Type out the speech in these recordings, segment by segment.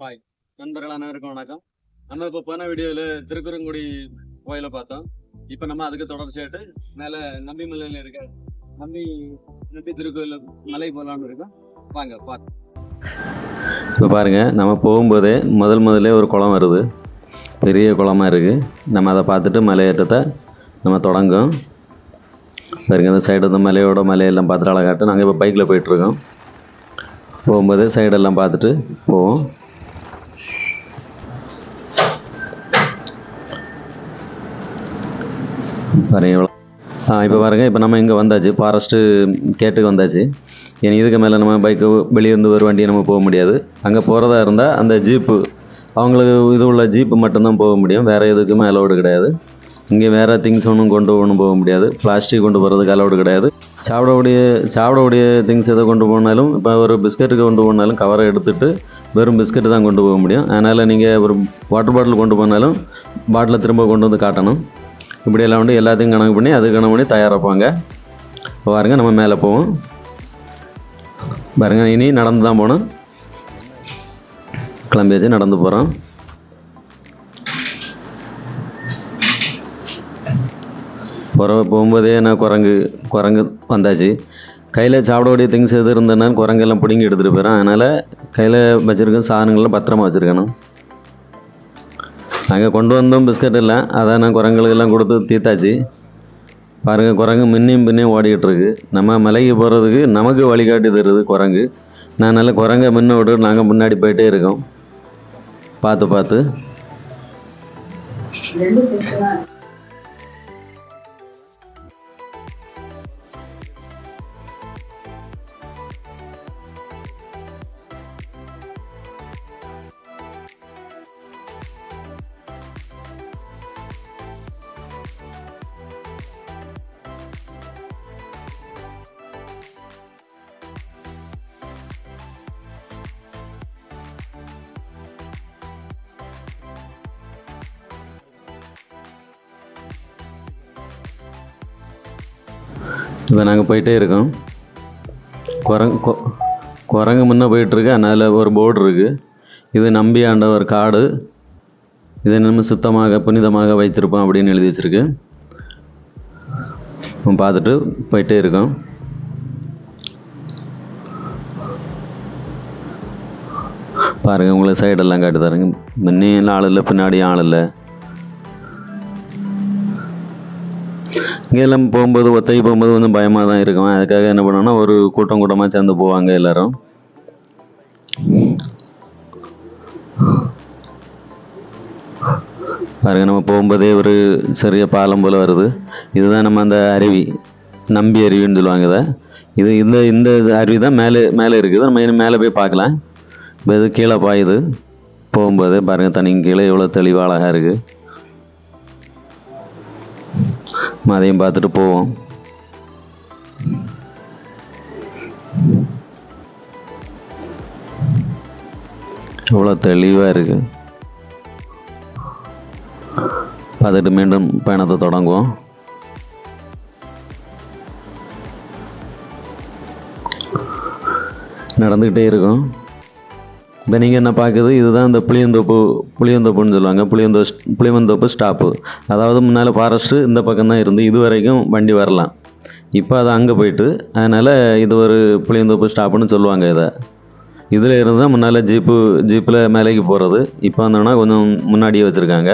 Hi நண்பர்கள் அனைவருக்கும் வணக்கம். நம்ம இப்போ போன வீடியோவில் திருக்குறங்குடி கோயிலை பார்த்தோம். இப்போ நம்ம அதுக்கு தொடர்ச்சியாட்டு மேலே நம்பி மலையில் இருக்க நம்பி நம்பி திருக்கோயில் மலை போகலான்னு இருக்கோம். வாங்க பார்த்து இப்போ பாருங்கள் நம்ம போகும்போதே முதல் முதலே ஒரு குளம் வருது. பெரிய குளமாக இருக்குது நம்ம அதை பார்த்துட்டு மலையேற்றத்தை நம்ம தொடங்கும் பாருங்க அந்த சைடு அந்த மலையோட மலையெல்லாம் பார்த்துட்டு அழகாட்டு நாங்கள் இப்போ பைக்கில் போயிட்டுருக்கோம் போகும்போதே சைடெல்லாம் பார்த்துட்டு போவோம். பாருங்க எவ்வளோ ஆ இப்போ பாருங்க இப்போ நம்ம இங்கே வந்தாச்சு. ஃபாரஸ்ட்டு கேட்டுக்கு வந்தாச்சு. ஏன்னா இதுக்கு மேலே நம்ம பைக்கு வெளியிருந்து ஒரு வண்டியை நம்ம போக முடியாது. அங்கே போகிறதா இருந்தால் அந்த ஜீப்பு அவங்களுக்கு இது உள்ள ஜீப்பு மட்டும்தான் போக முடியும். வேறு எதுக்குமே அலோடு கிடையாது. இங்கே வேறு திங்ஸ் ஒன்றும் கொண்டு ஒன்றும் போக முடியாது. பிளாஸ்டிக் கொண்டு போகிறதுக்கு அலோடு கிடையாது. சாப்பிடக்கூடிய சாப்பிடக்கூடிய திங்ஸ் எதை கொண்டு போனாலும் இப்போ ஒரு பிஸ்கெட்டுக்கு கொண்டு போனாலும் கவரை எடுத்துகிட்டு வெறும் பிஸ்கெட்டு தான் கொண்டு போக முடியும். அதனால் நீங்கள் ஒரு வாட்டர் பாட்டில் கொண்டு போனாலும் பாட்டிலை திரும்ப கொண்டு வந்து காட்டணும். இப்படியெல்லாம் வந்து எல்லாத்தையும் கணக்கு பண்ணி அது கணக்கு பண்ணி தயாரிப்பாங்க. பாருங்கள் பாருங்க நம்ம மேலே போவோம். பாருங்க இனி நடந்து தான் போகணும். கிளம்பியாச்சு நடந்து போகிறோம் குறவை போகும்போதே நான் குரங்கு குரங்கு வந்தாச்சு. கையில் சாப்பிடக்கூடிய திங்ஸ் எது இருந்ததுன்னா குரங்கெல்லாம் பிடுங்கி எடுத்துகிட்டு போயிடும். அதனால் கையில் வச்சுருக்க சாதனங்கள்லாம் பத்திரமா வச்சுருக்கணும். நாங்கள் கொண்டு வந்தோம் பிஸ்கட் இல்லை அதை நான் குரங்குகளுக்கெல்லாம் கொடுத்து தீர்த்தாச்சு. பாருங்கள் குரங்கு முன்னையும் பின்னையும் ஓடிக்கிட்டுருக்கு நம்ம மலைக்கு போகிறதுக்கு நமக்கு வழிகாட்டி தருது குரங்கு. நான் நல்ல குரங்கை முன்ன விட்டு நாங்கள் முன்னாடி போயிட்டே இருக்கோம். பார்த்து பார்த்து. இப்போ நாங்கள் போயிட்டே இருக்கோம். குரங்கு கொ- குரங்கு முன்னே போயிட்டுருக்கு. அதனால் ஒரு போர்டு இருக்குது இது நம்பி ஒரு காடு. இதை நம்ம சுத்தமாக புனிதமாக வைத்திருப்போம் அப்படின்னு எழுதி வச்சுருக்கு. பார்த்துட்டு போயிட்டே இருக்கோம். பாருங்கள் உங்களை சைடெல்லாம் காட்டு தரேங்க முன்னே ஆள் இல்லை பின்னாடியும் ஆள் இல்லை. இங்கே எல்லாம் போகும்போது ஒத்தைக்கு போகும்போது கொஞ்சம் பயமாக தான் இருக்கும். அதுக்காக என்ன பண்ணோம்னா ஒரு கூட்டம் கூட்டமாக சேர்ந்து போவாங்க எல்லாரும். பாருங்க நம்ம போகும்போதே ஒரு சிறிய பாலம் போல் வருது. இதுதான் நம்ம அந்த அருவி. நம்பி அருவின்னு சொல்லுவாங்க இதை. இது இந்த இந்த இது அருவி தான் மேலே மேலே இருக்குது. நம்ம இன்னும் மேலே போய் பார்க்கலாம். இப்போ இது கீழே பாயுது. போகும்போது பாருங்கள் தனிங்க கீழே எவ்வளோ தெளிவாக அழகாக இருக்குது அதையும் பார்த்துட்டு போவோம். எவ்வளோ தெளிவாக இருக்கு. பார்த்துட்டு மீண்டும் பயணத்தை தொடங்குவோம். நடந்துக்கிட்டே இருக்கும். இப்போ நீங்கள் என்ன பார்க்குது? இதுதான் இந்த புளியந்தோப்பு புளியந்தோப்புன்னு சொல்லுவாங்க. புளியந்தோ புளியந்தோப்பு ஸ்டாப்பு அதாவது முன்னால் ஃபாரஸ்ட்டு இந்த பக்கம் தான் இருந்து இது வரைக்கும் வண்டி வரலாம். இப்போ அது அங்கே போயிட்டு அதனால் இது ஒரு புளியந்தோப்பு ஸ்டாப்புன்னு சொல்லுவாங்க இதை. இதில் இருந்து தான் முன்னால் ஜீப்பு ஜீப்பில் மேலேக்கு போகிறது இப்போ வந்தோன்னா கொஞ்சம் முன்னாடியே வச்சுருக்காங்க.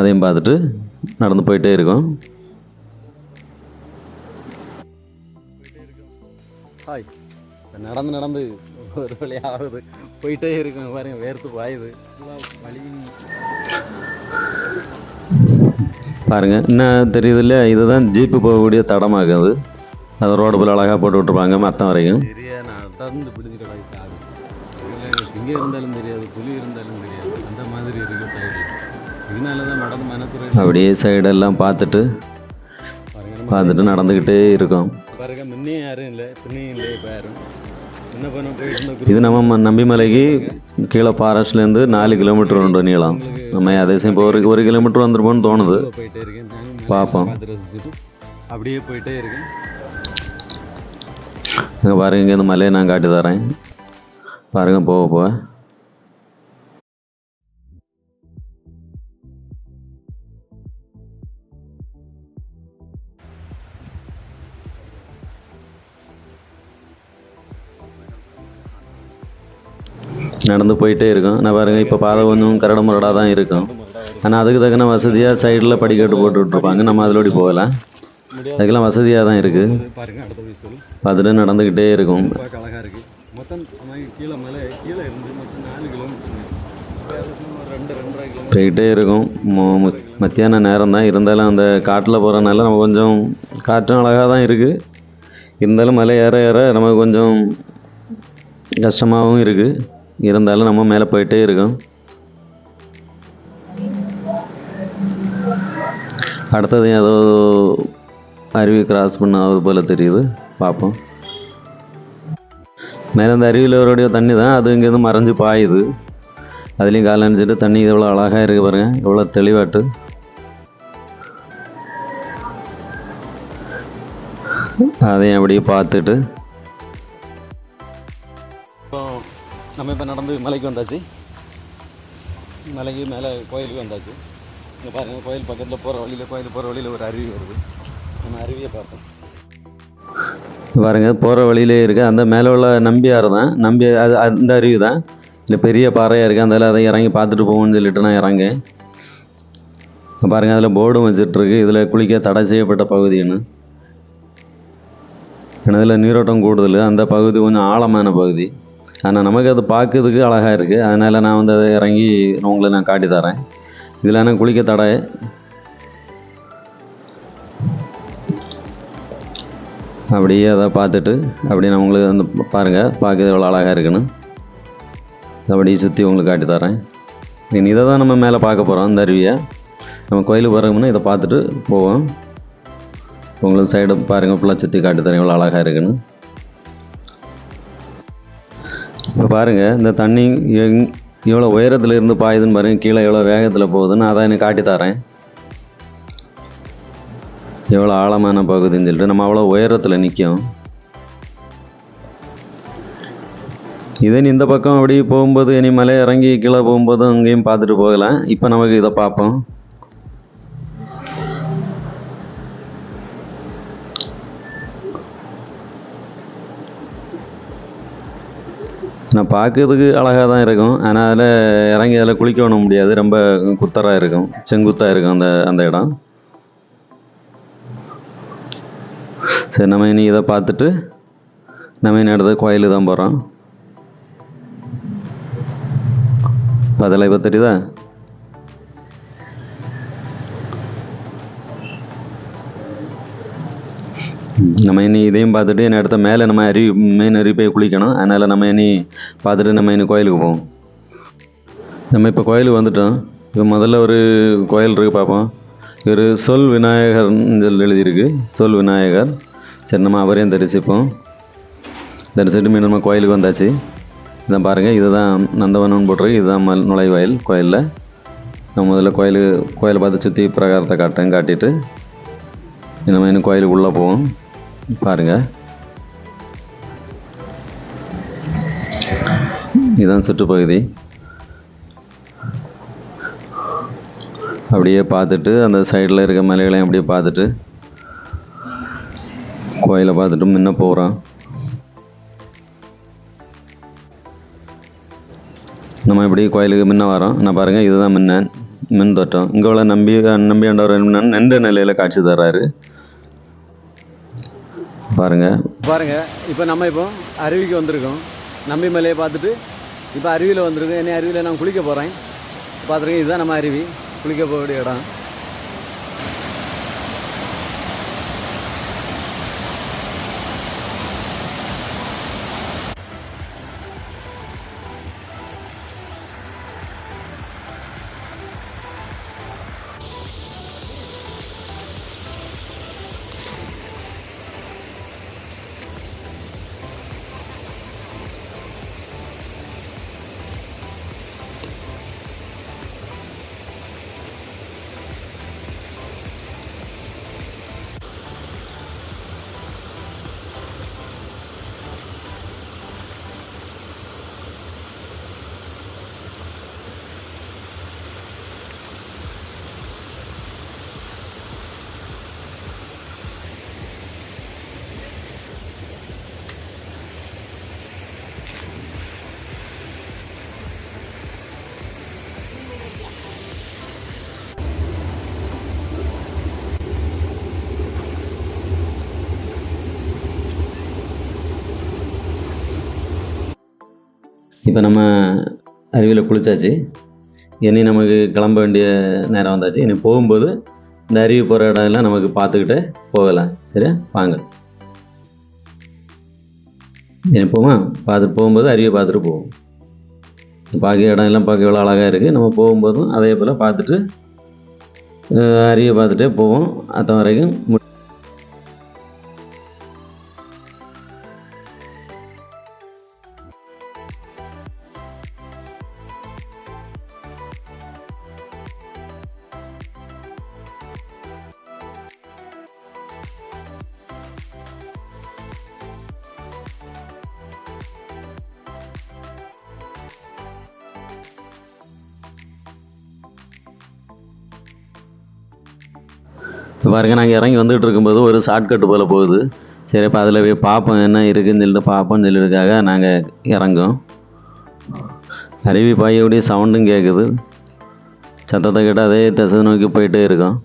அதையும் பார்த்துட்டு நடந்து போயிட்டே இருக்கோம். ஹாய் நடந்து நடந்து. ஒரு வழி ஆகுது போயிட்டே இருக்கும். பாருங்க வேர்த்து பாயுது. வழி பாருங்க என்ன தெரியுது இல்லையா? இதுதான் ஜீப்பு போகக்கூடிய தடமாகுது. அது ரோடு போல் அழகாக போட்டு விட்ருப்பாங்க மற்ற வரைக்கும். நடந்து பிடிச்சிட்டு ஆகுது சிங்க இருந்தாலும் தெரியாது புலி இருந்தாலும் தெரியாது. அந்த மாதிரி இருக்கு சைடு இதனால தான் நடந்து மனத்துறை அப்படியே சைடெல்லாம் பார்த்துட்டு பார்த்துட்டு நடந்துக்கிட்டே இருக்கோம். பாருங்க முன்னையும் யாரும் இல்லை பின்னையும் இல்லை இப்போ யாரும். இது நம்ம ம- நம்பிமலைக்கு கீழே ஃபாரஸ்ட்லேருந்து நாலு கிலோமீட்டர் உண்டு நீளம். நம்ம அதே சமயம் இப்போ ஒரு ஒரு கிலோமீட்டர் வந்துருப்போம்னு தோணுது. பார்ப்போம். அப்படியே போயிட்டே இருக்கேன் இங்கே பாருங்க இங்கே இந்த மலையை நான் காட்டி தரேன் பாருங்க போக போக. நடந்து போயிட்டே இருக்கும். நான் பாருங்கள் இப்போ பாதை கொஞ்சம் கரடு முரடாக தான் இருக்கும். ஆனால் அதுக்கு தக்கன வசதியாக சைடில் படிக்கட்டு போட்டு நம்ம அதிலோடி போகலாம் அதுக்கெல்லாம் வசதியாக தான் இருக்குது பார்த்துட்டு நடந்துக்கிட்டே இருக்கும். போய்கிட்டே இருக்கும். மத்தியான நேரம் தான் இருந்தாலும் அந்த காட்டில் போகிறனால நம்ம கொஞ்சம் காற்றும் அழகாக தான் இருக்குது இருந்தாலும் மலை ஏற ஏற நமக்கு கொஞ்சம் கஷ்டமாகவும் இருக்குது இருந்தாலும் நம்ம மேலே போயிட்டே இருக்கோம். அடுத்தது ஏதோ அருவி கிராஸ் பண்ணாவது போல் தெரியுது. பார்ப்போம். மேலே அந்த அருவியில் வருடைய தண்ணி தான். அது இங்கேருந்து மறைஞ்சு பாயுது. அதுலேயும் காலை அணிச்சிட்டு தண்ணி எவ்வளோ அழகாக இருக்குது பாருங்கள் எவ்வளோ தெளிவாட்டு. அதையும் அப்படியே பார்த்துட்டு நம்ம இப்போ நடந்து மலைக்கு வந்தாச்சு. மலைக்கு மேலே கோயிலுக்கு வந்தாச்சு. இங்கே பாருங்கள் கோயில் பக்கத்தில் போகிற வழியில் கோயில் போகிற வழியில் ஒரு அருவி வருது. நம்ம அருவியை பார்த்தோம். பாருங்கள் போகிற வழியிலே இருக்குது அந்த மேலே உள்ள நம்பியார் தான். நம்பி அது அந்த அருவி தான். இல்லை பெரிய பாறையாக இருக்குது அந்த அதை இறங்கி பார்த்துட்டு போவோம்னு சொல்லிட்டு நான் இறங்கேன் பாருங்கள் அதில் போர்டும் வச்சிட்ருக்கு இதில் குளிக்க தடை செய்யப்பட்ட பகுதின்னு ஏன்னா இதில் நீரோட்டம் கூடுதல். அந்த பகுதி கொஞ்சம் ஆழமான பகுதி. ஆனால் நமக்கு அது பார்க்கறதுக்கு அழகாக இருக்குது அதனால் நான் வந்து அதை இறங்கி உங்களை நான் காட்டி தரேன். இதில் என்ன குளிக்க தடை? அப்படியே அதை பார்த்துட்டு அப்படியே நான் உங்களுக்கு வந்து பாருங்கள் பார்க்கறது எவ்வளோ அழகாக இருக்குன்னு. அப்படியே சுற்றி உங்களுக்கு காட்டி தரேன். இனி இதை தான் நம்ம மேலே பார்க்க போகிறோம் இந்த அருவியை. நம்ம கோயிலுக்கு போகிறோம்னா இதை பார்த்துட்டு போவோம். உங்களுக்கு சைடு பாருங்கள் ஃபுல்லாக சுற்றி காட்டி தரேன் எவ்வளோ அழகாக இருக்குன்னு. இப்போ பாருங்கள் இந்த தண்ணி எங் எவ்வளோ உயரத்தில் இருந்து பாயுதுன்னு பாருங்கள் கீழே எவ்வளோ வேகத்தில் போகுதுன்னு அதை எனக்கு காட்டி தரேன். எவ்வளோ ஆழமான பகுதின்னு சொல்லிட்டு நம்ம அவ்வளோ உயரத்தில் நிற்கும் இதே நீ இந்த பக்கம் அப்படி போகும்போது இனி மலை இறங்கி கீழே போகும்போது அங்கேயும் பார்த்துட்டு போகலாம். இப்போ நமக்கு இதை பார்ப்போம். நான் பார்க்கறதுக்கு அழகாக தான் இருக்கும். ஆனால் அதில் இறங்கி அதில் குளிக்கணும் முடியாது. ரொம்ப குத்தராக இருக்கும். செங்குத்தாக இருக்கும் அந்த அந்த இடம். சரி நம்ம இனி இதை பார்த்துட்டு நம்ம இனி அடுத்து கோயிலுக்கு தான் போகிறோம் அதெல்லாம் இப்போ தெரியுதா? நம்ம இனி இதையும் பார்த்துட்டு என்ன இடத்த மேலே நம்ம அருவி மெயின் அருவி போய் குளிக்கணும். அதனால் நம்ம இனி பார்த்துட்டு நம்ம இனி கோயிலுக்கு போவோம். நம்ம இப்போ கோயிலுக்கு வந்துட்டோம். இப்போ முதல்ல ஒரு கோயில் இருக்குது பார்ப்போம். ஒரு சொல் விநாயகர்னு சொல்லி எழுதியிருக்கு. சொல் விநாயகர். சரி நம்ம அவரையும் தரிசிப்போம். தரிசிட்டு மீண்டும் நம்ம கோயிலுக்கு வந்தாச்சு. இதான் பாருங்கள் இதுதான் நந்தவனம்னு போட்டிருக்கு. இதுதான் மல் நுழைவாயில் கோயிலில். நம்ம முதல்ல கோயில் கோயிலை பார்த்து சுற்றி பிரகாரத்தை காட்டேன் காட்டிட்டு. நம்ம இன்னும் கோயிலுக்கு உள்ளே போவோம். பாருங்கள் இதுதான் சுற்றுப்பகுதி அப்படியே பார்த்துட்டு அந்த சைடில் இருக்க மலைகளையும் அப்படியே பார்த்துட்டு கோயிலை பார்த்துட்டு முன்ன போகிறோம் நம்ம இப்படி கோயிலுக்கு முன்ன வரோம். நான் பாருங்கள் இதுதான் முன்ன மின் தோட்டம் இங்கே உள்ள நம்பி நம்பி ஆண்டவர் என்ன நின்ற நிலையில் காட்சி தர்றாரு. பாருங்கள் பாருங்க இப்போ நம்ம இப்போ அருவிக்கு வந்திருக்கோம். நம்பி மலையை பார்த்துட்டு இப்போ அருவியில் வந்திருக்கோம். என்ன அருவியில் நான் குளிக்க போகிறேன் பார்த்துருக்கேன் இதுதான் நம்ம அருவி. குளிக்க போகக்கூடிய இடம். இப்போ நம்ம அருவியில் குளிச்சாச்சு. இனி நமக்கு கிளம்ப வேண்டிய நேரம் வந்தாச்சு. இனி போகும்போது இந்த அருவி போகிற இடம் எல்லாம் நமக்கு பார்த்துக்கிட்டு போகலாம். சரியா? வாங்க. இனி போமா? பார்த்துட்டு போகும்போது அருவியை பார்த்துட்டு போவோம். பார்க்க இடம் எல்லாம் பார்க்க எவ்வளோ அழகாக இருக்குது நம்ம போகும்போதும் அதே போல் பார்த்துட்டு அருவியை பார்த்துட்டே போவோம். அத்த வரைக்கும் இப்ப பாருங்க நாங்கள் இறங்கி வந்துட்டு இருக்கும்போது ஒரு ஷார்ட்கட் போல் போகுது. சரி இப்போ அதில் போய் பார்ப்போம் என்ன இருக்குதுன்னு சொல்லிட்டு பார்ப்போம்னு சொல்லியிருக்காக நாங்கள் இறங்கோம். அருவி பாயோடைய சவுண்டும் கேட்குது சத்தத்தை கேட்டால் அதே திசை நோக்கி போயிட்டே இருக்கோம்.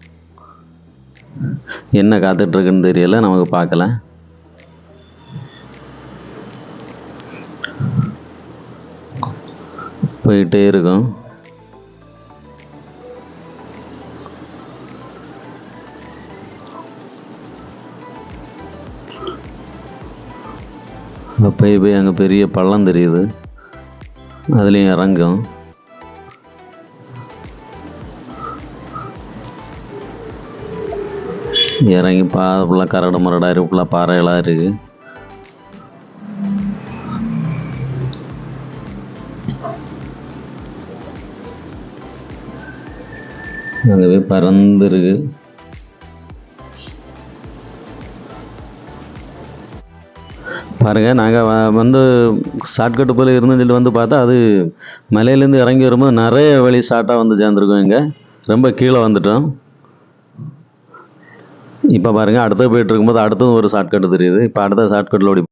என்ன காத்துட்ருக்குன்னு தெரியல நமக்கு பார்க்கல. போயிட்டே இருக்கோம். போய் போய் அங்கே பெரிய பள்ளம் தெரியுது. அதுலேயும் இறங்கும். இறங்கி பா ஃபுல்லாக கரடு முரடாக இருக்கு ஃபுல்லாக பாறைகளாக இருக்குது அங்கே போய் பறந்து பாருங்கள் பாருங்க நாங்கள் வந்து ஷார்ட்கட்டு போல் இருந்துன்னு சொல்லிட்டு வந்து பார்த்தா அது மலையிலேருந்து இறங்கி வரும்போது நிறைய வழி ஷார்ட்டாக வந்து சேர்ந்துருக்கோம் இங்கே. ரொம்ப கீழே வந்துட்டோம். இப்போ பாருங்கள் அடுத்து போயிட்டு இருக்கும்போது அடுத்தது ஒரு ஷார்ட்கட்டு தெரியுது. இப்போ அடுத்த ஷார்ட்கட்டில் ஓடி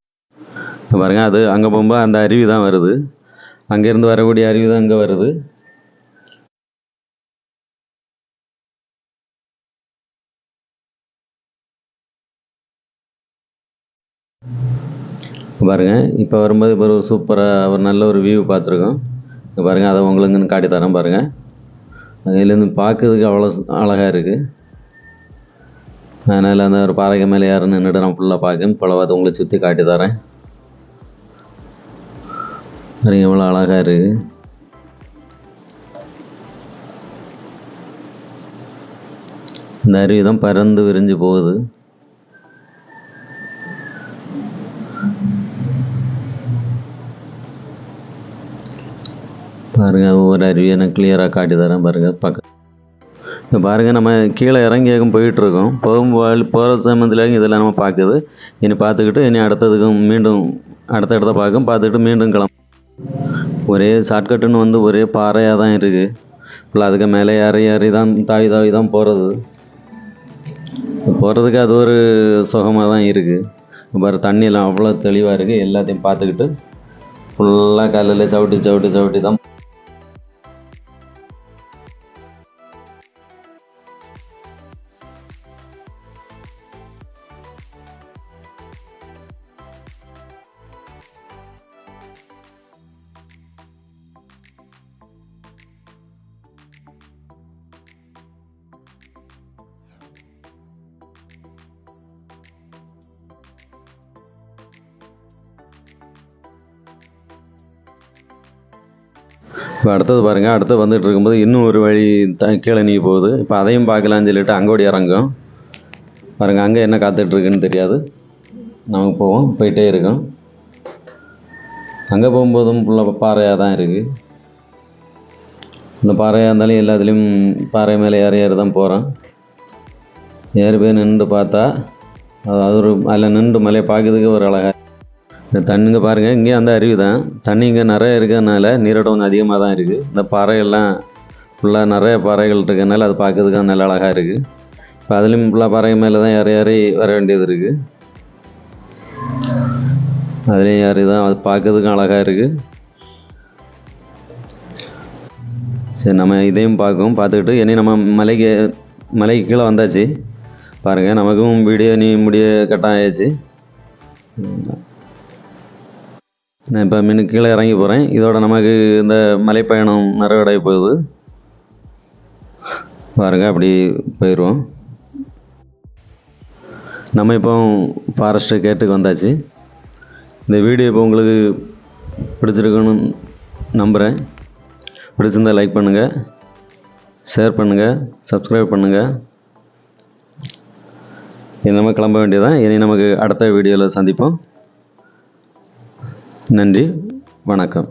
இப்போ அது அங்கே போகும்போது அந்த அருவி தான் வருது. அங்கேருந்து வரக்கூடிய அருவி தான் இங்கே வருது. பாருங்கள் இப்போ வரும்போது இப்போ ஒரு சூப்பராக ஒரு நல்ல ஒரு வியூ பார்த்துருக்கோம். இங்க பாருங்கள் அதை உங்களுக்குன்னு காட்டி தரேன் பாருங்கள் அதுலேருந்து பார்க்கறதுக்கு அவ்வளோ அழகாக இருக்குது அதனால் அந்த ஒரு பாறைக்கு மேலே யாரும் நின்றுட்டு நான் ஃபுல்லாக பார்க்கணும் பழவாத உங்களை சுற்றி காட்டி தரேன் பாருங்க எவ்வளோ அழகாக இருக்குது இந்த அருவி தான் பறந்து விரிஞ்சு போகுது. பாருங்கள் ஒவ்வொரு அருவியை நான் கிளியராக காட்டி தரேன் பாருங்கள் பார்க்க இப்போ பாருங்க நம்ம கீழே இறங்கி ஏகம் போயிட்டு இருக்கோம் போகிற சமயத்தில் இதெல்லாம் நம்ம பார்க்குது. இனி பார்த்துக்கிட்டு இனி அடுத்ததுக்கும் மீண்டும் அடுத்த இடத்த பார்க்கும். பார்த்துக்கிட்டு மீண்டும் கிளம்ப. ஒரே ஷார்ட்கட்டுன்னு வந்து ஒரே பாறையாக தான் இருக்குது ஃபுல்லாக அதுக்கு மேலே ஏறி ஏறி தான் தாவி தாவி தான் போகிறது போகிறதுக்கு அது ஒரு சுகமாக தான் இருக்குது பாரு தண்ணியெல்லாம் அவ்வளோ தெளிவாக இருக்குது எல்லாத்தையும் பார்த்துக்கிட்டு ஃபுல்லாக காலையில் சவுட்டி சவுட்டி சவுட்டி தான் இப்போ அடுத்தது பாருங்கள் அடுத்து வந்துட்டு இருக்கும்போது இன்னும் ஒரு வழி த கீழே நீ போகுது. இப்போ அதையும் பார்க்கலான்னு சொல்லிட்டு அங்கே ஓடி இறங்கும் பாருங்கள் அங்கே என்ன காத்துட்ருக்குன்னு தெரியாது. நமக்கு போவோம் போயிட்டே இருக்கோம். அங்கே போகும்போதும் ஃபுல்லாக பாறையாக தான் இருக்குது இந்த பாறையாக இருந்தாலும் எல்லாத்துலேயும் பாறை மேலே ஏறி ஏறி தான் போகிறோம் ஏறி போய் நின்று பார்த்தா அது அது ஒரு அதில் நின்று மலையை பார்க்கறதுக்கு ஒரு அழகாக இந்த தண்ணிங்க பாருங்கள் இங்கே அந்த அருவி தான். தண்ணி இங்கே நிறைய இருக்கிறதுனால நீரோட்டம் கொஞ்சம் அதிகமாக தான் இருக்குது இந்த பாறைகள்லாம் ஃபுல்லாக நிறைய பாறைகள் இருக்கிறதுனால அது பார்க்கறதுக்கு நல்ல அழகாக இருக்குது இப்போ அதுலேயும் ஃபுல்லாக பாறை மேலே தான் ஏறி ஏறி வர வேண்டியது இருக்குது அதுலேயும் ஏறி தான் அது பார்க்கறதுக்கும் அழகாக இருக்குது சரி நம்ம இதையும் பார்க்கும் பார்த்துக்கிட்டு இனி நம்ம மலைக்கு மலைக்கு கீழே வந்தாச்சு. பாருங்கள் நமக்கும் வீடியோ நீ முடிய கட்டாயாச்சு நான் இப்போ மீன் கீழே இறங்கி போகிறேன் இதோட நமக்கு இந்த மலைப்பயணம் நிறைவடைய போகுது. பாருங்க அப்படி போயிடுவோம் நம்ம இப்போ ஃபாரஸ்ட்டு கேட்டுக்கு வந்தாச்சு. இந்த வீடியோ இப்போ உங்களுக்கு பிடிச்சிருக்குன்னு நம்புகிறேன் பிடிச்சிருந்தா லைக் பண்ணுங்கள் ஷேர் பண்ணுங்கள் சப்ஸ்கிரைப் பண்ணுங்கள் இனி நம்ம கிளம்ப வேண்டியதான் இனி நமக்கு அடுத்த வீடியோவில் சந்திப்போம். நன்றி. வணக்கம்.